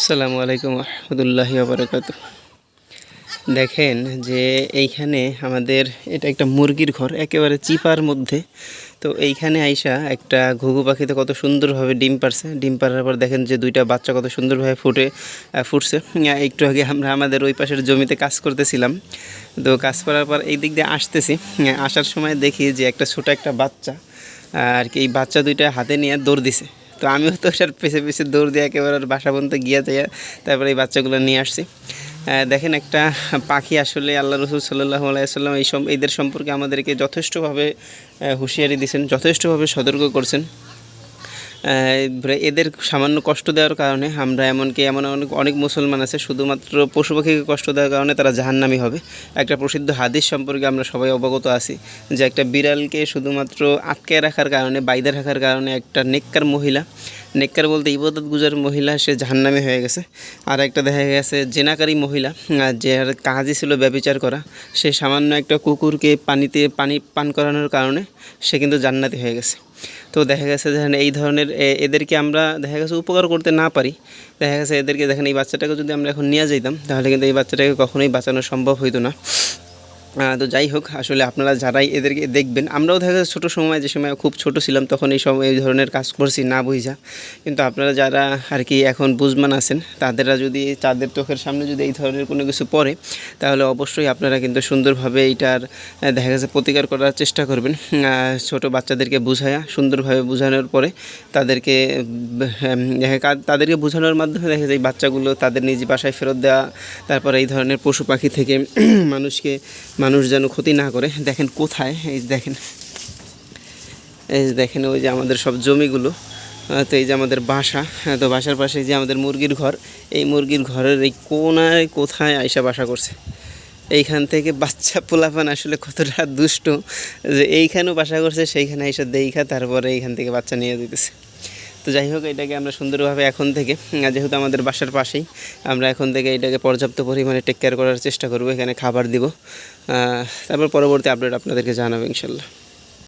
আসসালামু আলাইকুম রহমতুল্লাহি বারকাত দেখেন যে এইখানে আমাদের এটা একটা মুরগির ঘর, একেবারে চিপার মধ্যে। তো এইখানে আইসা একটা ঘুঘু পাখিতে কত সুন্দরভাবে ডিম পারছে। ডিম পারার পর দেখেন যে দুইটা বাচ্চা কত সুন্দরভাবে ফুটে ফুটছে। একটু আগে আমরা আমাদের ওই পাশের জমিতে কাজ করতেছিলাম। তো কাজ করার পর এই দিক দিয়ে আসতেছি। আসার সময় দেখি যে একটা ছোটো একটা বাচ্চা আর কি এই বাচ্চা দুইটা হাতে নিয়ে দৌড় দিছে। তো আমিও তো ওটার পেছে পেছে দৌড় দিয়ে একেবারে বাসা পর্যন্ত গিয়ে যাইয়া তারপরে এই বাচ্চাগুলো নিয়ে আসছি। দেখেন একটা পাখি আসলে আল্লাহ রসুল সাল্লাহ আলাইসাল্লাম এই সব এদের সম্পর্কে আমাদেরকে যথেষ্টভাবে হুঁশিয়ারি দিয়েছেন, যথেষ্টভাবে সতর্ক করছেন। এদের সামান্য কষ্ট দেওয়ার কারণে আমরা এমনকি এমন অনেক অনেক মুসলমান আছে, শুধুমাত্র পশু পাখিকে কষ্ট দেওয়ার কারণে তারা জাহান্নামি হবে। একটা প্রসিদ্ধ হাদিস সম্পর্কে আমরা সবাই অবগত আছি যে একটা বিড়ালকে শুধুমাত্র আটকে রাখার কারণে বাইদে রাখার কারণে একটা নেককার মহিলা নেককার বলতে ইবাদত গুজার মহিলা, সে জাহান্নামে হয়ে গেছে। আর একটা দেখা গেছে, জেনাকারী মহিলা যার কাজই ছিল ব্যবচার করা। সে সামান্য একটা কুকুরকে পানিতে পানি পান করানোর কারণে সে কিন্তু জান্নাতি হয়ে গেছে। তো দেখা গেছে দেখেন এই ধরনের এদেরকে আমরা দেখা গেছে উপকার করতে না পারি। দেখা গেছে এদেরকে দেখেন এই বাচ্চাটাকে যদি আমরা এখন নিয়ে যাইতাম, তাহলে কিন্তু এই বাচ্চাটাকে কখনোই বাঁচানো সম্ভব হইতো না। তো যাই হোক, আসলে আপনারা যারাই এদেরকে দেখবেন, আমরাও দেখা যাচ্ছে ছোটো সময়, যে সময় খুব ছোট ছিলাম, তখন এই সময় এই ধরনের কাজ করছি, না বুঝা। কিন্তু আপনারা যারা আর কি এখন বুঝমান আছেন তাদেরা যদি, তাদের চোখের সামনে যদি এই ধরনের কোনো কিছু পড়ে, তাহলে অবশ্যই আপনারা কিন্তু সুন্দরভাবে এইটার দেখা গেছে প্রতিকার করার চেষ্টা করবেন। ছোট বাচ্চাদেরকে বুঝায়া, সুন্দরভাবে বোঝানোর পরে তাদেরকে তাদেরকে বোঝানোর মাধ্যমে দেখা যায় বাচ্চাগুলো তাদের নিজ বাসায় ফেরত দেওয়া তারপরে এই ধরনের পশু পাখি থেকে মানুষকে মানুষ যেন ক্ষতি না করে। দেখেন কোথায়? এই দেখেন। এই দেখেন ওই যে আমাদের সব জমিগুলো তো এই যে আমাদের বাসা হ্যাঁ, তো বাসার পাশে যে আমাদের মুরগির ঘর এই মুরগির ঘরের এই কোনায় কোথায় আইসা বাসা করছে? এইখান থেকে বাচ্চা পোলাপান আসলে কতটা দুষ্ট যে এইখানেও বাসা করছে সেইখানে এসে দেখা তারপরে এইখান থেকে বাচ্চা নিয়ে দিতেছে তো যাই হোক, এটাকে আমরা সুন্দরভাবে এখন থেকে যেহেতু আমাদের বাসার পাশেই, আমরা এখন থেকে এটাকে পর্যাপ্ত পরিমাণে টেক কেয়ার করার চেষ্টা করব। এখানে খাবার দিব। তারপর পরবর্তী আপডেট আপনাদেরকে জানাব ইনশাল্লাহ।